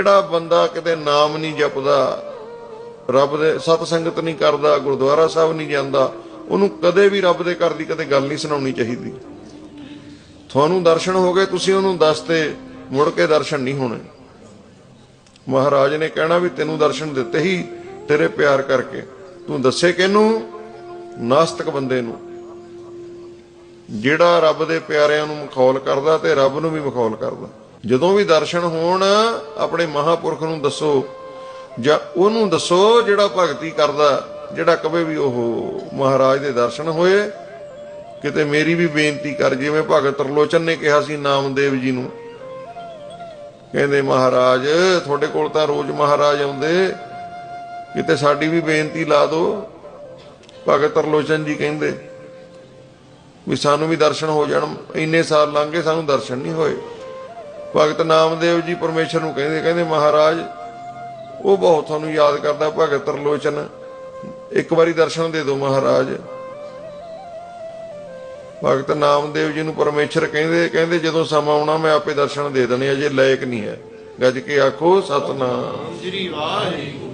ਜਿਹੜਾ ਬੰਦਾ ਕਿਤੇ ਨਾਮ ਨਹੀਂ ਜਪਦਾ? ਰੱਬ ਦੇ ਸਤ ਸੰਗਤ ਨਹੀਂ ਕਰਦਾ, ਗੁਰਦੁਆਰਾ ਸਾਹਿਬ ਨਹੀਂ ਜਾਂਦਾ, ਉਹਨੂੰ ਕਦੇ ਵੀ ਰੱਬ ਦੇ ਘਰ ਦੀ ਕਦੇ ਗੱਲ ਨਹੀਂ ਸੁਣਾਉਣੀ ਚਾਹੀਦੀ। ਤੁਹਾਨੂੰ ਦਰਸ਼ਨ ਹੋ ਗਏ, ਤੁਸੀਂ ਉਹਨੂੰ ਦੱਸਤੇ ਮੁੜ ਕੇ ਦਰਸ਼ਨ ਨਹੀਂ ਹੋਣੇ। ਮਹਾਰਾਜ ਨੇ ਕਹਿਣਾ ਵੀ ਤੈਨੂੰ ਦਰਸ਼ਨ ਦਿੱਤੇ ਹੀ ਤੇਰੇ ਪਿਆਰ ਕਰਕੇ। ਤੂੰ ਦੱਸੇ ਕਿਹਨੂੰ? ਨਾਸਤਕ ਬੰਦੇ ਨੂੰ। ਜਿਹੜਾ ਰੱਬ ਦੇ ਪਿਆਰਿਆਂ ਨੂੰ ਮਖੌਲ ਕਰਦਾ ਤੇ ਰੱਬ ਨੂੰ ਵੀ ਮਖੌਲ ਕਰਦਾ। ਜਦੋਂ ਵੀ ਦਰਸ਼ਨ ਹੋਣ, ਆਪਣੇ ਮਹਾਪੁਰਖ ਨੂੰ ਦੱਸੋ, ਜਾਂ ਉਹਨੂੰ ਦੱਸੋ ਜਿਹੜਾ ਭਗਤੀ ਕਰਦਾ, ਜਿਹੜਾ ਕਵੇ ਵੀ ਉਹ ਮਹਾਰਾਜ ਦੇ ਦਰਸ਼ਨ ਹੋਏ, ਕਿਤੇ ਮੇਰੀ ਵੀ ਬੇਨਤੀ ਕਰ, ਜਿਵੇਂ ਭਗਤ ਤਰਲੋਚਨ ਨੇ ਕਿਹਾ ਸੀ ਨਾਮਦੇਵ ਜੀ ਨੂੰ। ਕਹਿੰਦੇ, ਮਹਾਰਾਜ, ਤੁਹਾਡੇ ਕੋਲ ਤਾਂ ਰੋਜ਼ ਮਹਾਰਾਜ ਆਉਂਦੇ, ਕਿਤੇ ਸਾਡੀ ਵੀ ਬੇਨਤੀ ਲਾ ਦਿਓ। ਭਗਤ ਤਰਲੋਚਨ ਜੀ ਕਹਿੰਦੇ, ਵੀ ਸਾਨੂੰ ਵੀ ਦਰਸ਼ਨ ਹੋ ਜਾਣ, ਇੰਨੇ ਸਾਲ ਲੰਘ ਗਏ ਸਾਨੂੰ ਦਰਸ਼ਨ ਨਹੀਂ ਹੋਏ। ਭਗਤ ਨਾਮਦੇਵ ਜੀ ਪਰਮੇਸ਼ਰ ਨੂੰ ਕਹਿੰਦੇ ਕਹਿੰਦੇ ਮਹਾਰਾਜ, ਉਹ ਬਹੁਤ ਤੁਹਾਨੂੰ ਯਾਦ ਕਰਦਾ ਭਗਤ ਤਰਲੋਚਨ। ਇੱਕ ਵਾਰੀ ਦਰਸ਼ਨ ਦੇ ਦਿਓ ਮਹਾਰਾਜ। ਭਗਤ ਨਾਮਦੇਵ ਜੀ ਨੂੰ ਪਰਮੇਸ਼ਰ ਕਹਿੰਦੇ ਕਹਿੰਦੇ ਜਦੋਂ ਸਮਾਂ ਆਉਣਾ ਮੈਂ ਆਪੇ ਦਰਸ਼ਨ ਦੇ ਦੇਣੇ, ਅਜੇ ਲਾਇਕ ਨਹੀਂ ਹੈ। ਗੱਜ ਕੇ ਆਖੋ, ਸਤਨਾਮ। ਸ੍ਰੀ ਵਾਹਿਗੁਰੂ।